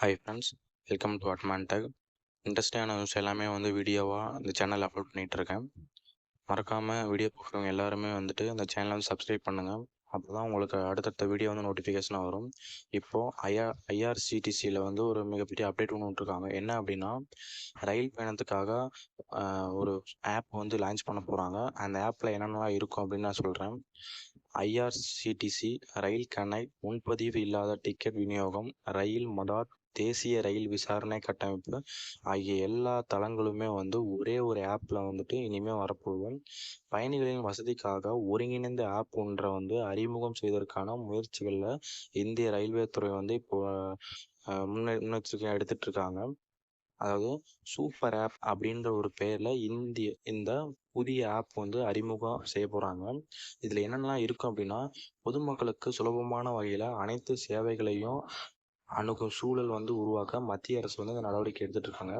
Hi friends welcome to அட்மான் tech இன்ட்ரெஸ்டிங்கான news எல்லாமே வந்து வீடியோவாக இந்த சேனலில் அப்லோட் பண்ணிகிட்ருக்கேன் மறக்காமல் வீடியோ பார்க்குறவங்க எல்லாருமே வந்துட்டு இந்த சேனலை வந்து சப்ஸ்கிரைப் பண்ணுங்கள் அப்போ தான் உங்களுக்கு அடுத்தடுத்த வீடியோ வந்து நோட்டிஃபிகேஷனாக வரும். இப்போது ஐஆர் ஐஆர்சிடிசியில் வந்து ஒரு மிகப்பெரிய அப்டேட் ஒன்று விட்ருக்காங்க என்ன அப்படின்னா ரயில் பயணத்துக்காக ஒரு ஆப் வந்து லான்ச் பண்ண போகிறாங்க அந்த ஆப்பில் என்னென்னலாம் இருக்கும் அப்படின்னு நான் சொல்கிறேன் ஐஆர்சிடிசி ரயில் கனெக்ட் முன்பதிவு இல்லாத டிக்கெட் விநியோகம் ரயில் மடார் தேசிய ரயில் விசாரணை கட்டமைப்பு ஆகிய எல்லா தளங்களுமே வந்து ஒரே ஒரு ஆப்பில் வந்துட்டு இனிமேல் வரப்போகும். பயணிகளின் வசதிக்காக ஒருங்கிணைந்த ஆப் ஒன்றை வந்து அறிமுகம் செய்வதற்கான முயற்சிகளில் இந்திய ரயில்வே துறை வந்து இப்போ அஹ், முன்னெச்சரிக்கை எடுத்துட்டு இருக்காங்க. அதாவது சூப்பர் ஆப் அப்படின்ற ஒரு பெயரில் இந்திய இந்த புதிய ஆப் வந்து அறிமுகம் செய்ய போகிறாங்க இதில் என்னென்னலாம் இருக்கும் அப்படின்னா பொதுமக்களுக்கு சுலபமான வகையில் அனைத்து சேவைகளையும் அணுகும் சூழல் வந்து உருவாக்க மத்திய அரசு வந்து இந்த நடவடிக்கை எடுத்துட்டு இருக்காங்க.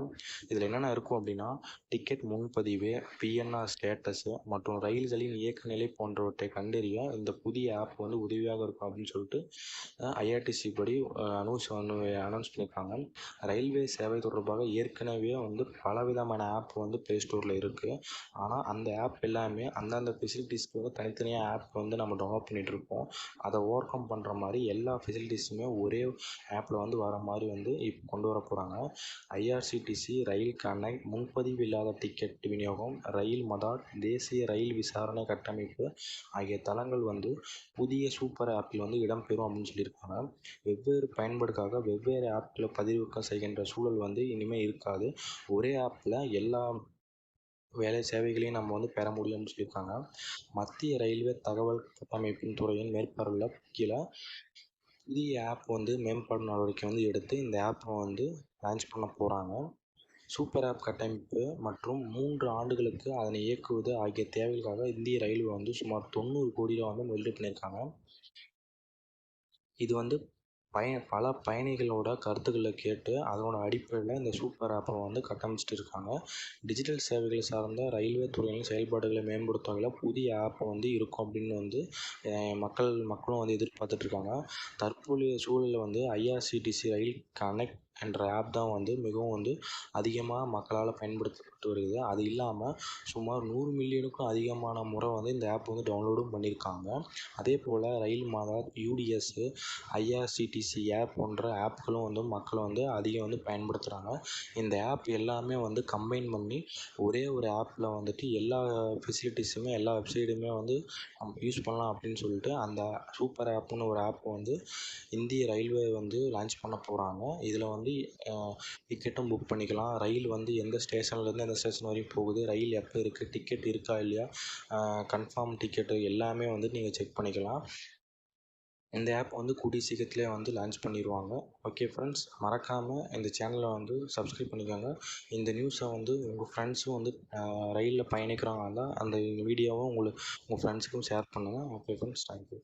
இதில் என்னென்ன இருக்கும் அப்படின்னா டிக்கெட் முன்பதிவு பிஎன்ஆர் ஸ்டேட்டஸு மற்றும் ரயில்களின் இயக்க நிலை போன்றவற்றை கண்டறிய இந்த புதிய ஆப் வந்து உதவியாக இருக்கும் அப்படின்னு சொல்லிட்டு ஐஆர்டிசி படி அனௌன்ஸ் அனௌன்ஸ் பண்ணியிருக்காங்க ரயில்வே சேவை தொடர்பாக ஏற்கனவே வந்து பலவிதமான ஆப் வந்து ப்ளே ஸ்டோரில் இருக்குது ஆனால் அந்த ஆப் எல்லாமே அந்தந்த ஃபெசிலிட்டிஸ்க்கு வந்து தனித்தனியாக ஆப் வந்து நம்ம டெவலப் பண்ணிகிட்டு இருப்போம் அதை ஓவர் கம் பண்ணுற மாதிரி எல்லா ஃபெசிலிட்டிஸுமே ஒரே ஆப் ஆப்பில் வந்து வர மாதிரி வந்து இப்போ கொண்டு வர போகிறாங்க ஐஆர்சிடிசி ரயில் கனெக்ட் முன்பதிவு இல்லாத டிக்கெட் விநியோகம் ரயில் மதாட் தேசிய ரயில் விசாரணை கட்டமைப்பு ஆகிய தளங்கள் வந்து புதிய சூப்பர் ஆப்பில் வந்து இடம்பெறும் அப்படின்னு சொல்லியிருக்காங்க. வெவ்வேறு பயன்பாடுக்காக வெவ்வேறு ஆப்பில் பதிவிறக்கம் செய்கின்ற சூழல் வந்து இனிமேல் இருக்காது. ஒரே ஆப்பில் எல்லா வேலை சேவைகளையும் நம்ம வந்து பெற முடியும்னு சொல்லியிருக்காங்க. மத்திய ரயில்வே தகவல் கட்டமைப்பின் துறையின் மேற்பார்வையில் கீழே புதிய ஆப் வந்து மேம்பாடு நடவடிக்கை வந்து எடுத்து இந்த ஆப்பை வந்து லான்ச் பண்ண போகிறாங்க சூப்பர் ஆப் கட்டமைப்பு மற்றும் மூன்று ஆண்டுகளுக்கு அதனை இயக்குவது ஆகிய தேவைகளுக்காக இந்திய ரயில்வே வந்து சுமார் தொண்ணூறு கோடி ரூபா வந்து முதலீடு பண்ணியிருக்காங்க. இது வந்து பய பல பயணிகளோட கருத்துக்களை கேட்டு அதனோட அடிப்படையில் இந்த சூப்பர் ஆப்பை வந்து கட்டமைச்சிட்டு இருக்காங்க. டிஜிட்டல் சேவைகள் சார்ந்த ரயில்வே துறையின் செயல்பாடுகளை மேம்படுத்தும் வகையில் புதிய ஆப் வந்து இருக்கும் அப்படின்னு வந்து மக்கள் மக்களும் வந்து எதிர்பார்த்துட்டு இருக்காங்க. தற்போதைய சூழலில் வந்து ஐஆர்சிடிசி ரயில் கனெக்ட் என்ற ஆப் தான் வந்து மிகவும் வந்து அதிகமாக மக்களால் பயன்படுத்தப்பட்டு வருகிறது. அது இல்லாமல் சுமார் நூறு மில்லியனுக்கும் அதிகமான முறை வந்து இந்த ஆப் வந்து டவுன்லோடும் பண்ணியிருக்காங்க அதே போல் ரயில் மாதா யூடிஎஸ்ஸு ஐஆர்சிடிசி ஆப் போன்ற ஆப்களும் வந்து மக்கள் வந்து அதிகம் வந்து பயன்படுத்துகிறாங்க இந்த ஆப் எல்லாமே வந்து கம்பைன் பண்ணி ஒரே ஒரு ஆப்பில் வந்துட்டு எல்லா ஃபெசிலிட்டிஸுமே எல்லா வெப்சைட்டுமே வந்து நம்ம யூஸ் பண்ணலாம் அப்படின்னு சொல்லிட்டு அந்த சூப்பர் ஆப்னு ஒரு ஆப் வந்து இந்திய ரயில்வே வந்து லான்ச் பண்ண போகிறாங்க இதில் வந்து டிக்கெட்டும் புக் பண்ணிக்கலாம். ரயில் வந்து எந்த ஸ்டேஷன்லேருந்து எந்த ஸ்டேஷன் வரையும் போகுது? ரயில் எப்போ இருக்குது டிக்கெட் இருக்கா இல்லையா? கன்ஃபார்ம் டிக்கெட்டு எல்லாமே வந்து நீங்கள் செக் பண்ணிக்கலாம். இந்த ஆப் வந்து கூடிய சீக்கிரத்திலே வந்து லான்ச் பண்ணிடுவாங்க ஓகே ஃப்ரெண்ட்ஸ் மறக்காமல் இந்த சேனலை வந்து சப்ஸ்கிரைப் பண்ணிக்கோங்க. இந்த நியூஸை வந்து உங்கள் ஃப்ரெண்ட்ஸும் வந்து ரயிலில் பயணிக்கிறாங்க தான் அந்த வீடியோவை உங்களுக்கு உங்கள் ஃப்ரெண்ட்ஸுக்கும் ஷேர் பண்ணுங்கள் ஓகே ஃப்ரெண்ட்ஸ் தேங்க்யூ